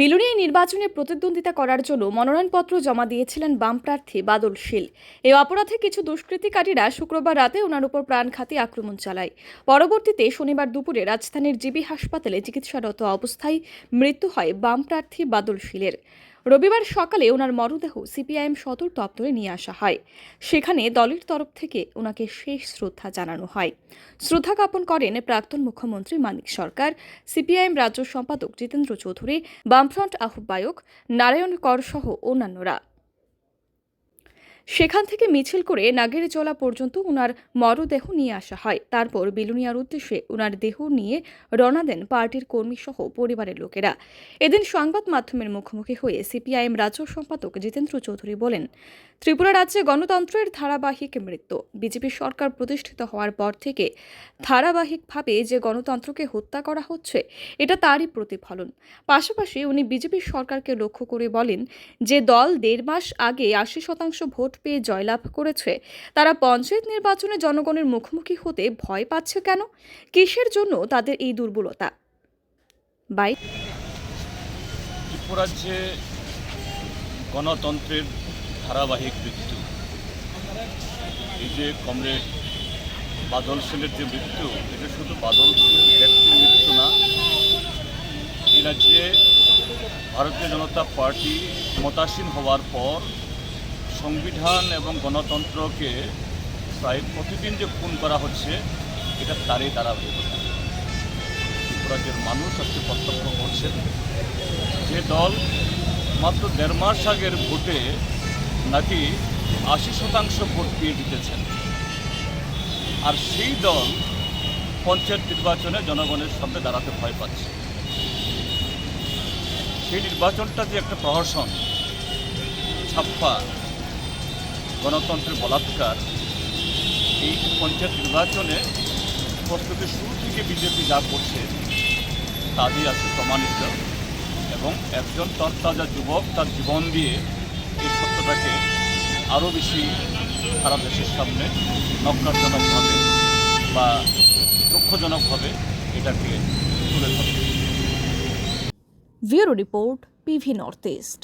বিলুনিয়া নির্বাচনে প্রতিদ্বন্দ্বিতা করার জন্য মনোনয়নপত্র জমা দিয়েছিলেন বাম প্রার্থী বাদল শীল। এই অপরাধে কিছু দুষ্কৃতিকারীরা শুক্রবার রাতে ওনার উপর প্রাণঘাতী আক্রমণ চালায়। পরবর্তীতে শনিবার দুপুরে রাজধানীর জিবি হাসপাতালে চিকিৎসারত অবস্থায় মৃত্যু হয় বাম প্রার্থী বাদল শীলের। রবিবার সকালে ওনার মরদেহ সিপিআইএম সদর দপ্তরে নিয়ে আসা হয়। সেখানে দলের তরফ থেকে ওনাকে শেষ শ্রদ্ধা জানানো হয়। শ্রদ্ধা জ্ঞাপন করেন প্রাক্তন মুখ্যমন্ত্রী মানিক সরকার, সিপিআইএম রাজ্য সম্পাদক জিতেন্দ্র চৌধুরী, বামফ্রন্ট আহ্বায়ক নারায়ণ কর সহ অন্যান্যরা। সেখান থেকে মিছিল করে নাগেরজলা পর্যন্ত ওনার মরদেহ নিয়ে আসা হয়। তারপর বিলুনিয়ার উদ্দেশ্যে ওনার দেহ নিয়ে রওনা দেন পার্টির কর্মী সহ পরিবারের লোকেরা। এদিন সংবাদ মাধ্যমের মুখোমুখি হয়ে সিপিআইএম রাজ্য সম্পাদক জিতেন্দ্র চৌধুরী বলেন, ত্রিপুরা রাজ্যে গণতন্ত্রের ধারাবাহিক মৃত্যু। বিজেপি সরকার প্রতিষ্ঠিত হওয়ার পর থেকে ধারাবাহিকভাবে যে গণতন্ত্রকে হত্যা করা হচ্ছে, এটা তারই প্রতিফলন। পাশাপাশি উনি বিজেপি সরকারকে লক্ষ্য করে বলেন, যে দল দেড় মাস আগে আশি শতাংশ ভোট পেয়ে জয়লাভ করেছে। তারা পঞ্চায়েত নির্বাচনে জনগণের মুখোমুখি হতে ভয় পাচ্ছে কেন? কিসের জন্য তাদের এই দুর্বলতা? বাই। গণতন্ত্রের ধারাবাহিক মৃত্যু। এই যে কমরেড বাদল সেনের যে মৃত্যু, এটা শুধু বাদল ব্যক্তির মৃত্যু না, এই রাজ্যে ভারতীয় জনতা পার্টি ক্ষমতাসীন হওয়ার পর সংবিধান এবং গণতন্ত্রকে প্রায় প্রতিদিন যে খুন করা হচ্ছে, এটা তারই ধারাবাহিকতা। ত্রিপুরাজ্যের মানুষ আজকে প্রত্যক্ষ করছেন যে দল মাত্র দেড় মাস আগের ভোটে নাকি আশি শতাংশ ভোট পেয়ে জিতেছেন। আর সেই দল পঞ্চায়েত নির্বাচনে জনগণের সামনে দাঁড়াতে ভয় পাচ্ছে। সেই নির্বাচনটা যে একটা প্রহসন, ছাপ্পা গণতন্ত্রের বলাৎকার, এই পঞ্চায়েত নির্বাচনে প্রস্তুতি শুরু থেকে বিজেপি যা করছে তা দিয়ে আছে প্রমাণিত এবং একজন তরতাজা যুবক তার জীবন দিয়ে এই সত্যটাকে আরও বেশি সারা দেশের সামনে নক্কারজনকভাবে বা দুঃখজনকভাবে এটাকে তুলে ধরে bureau report PV north east.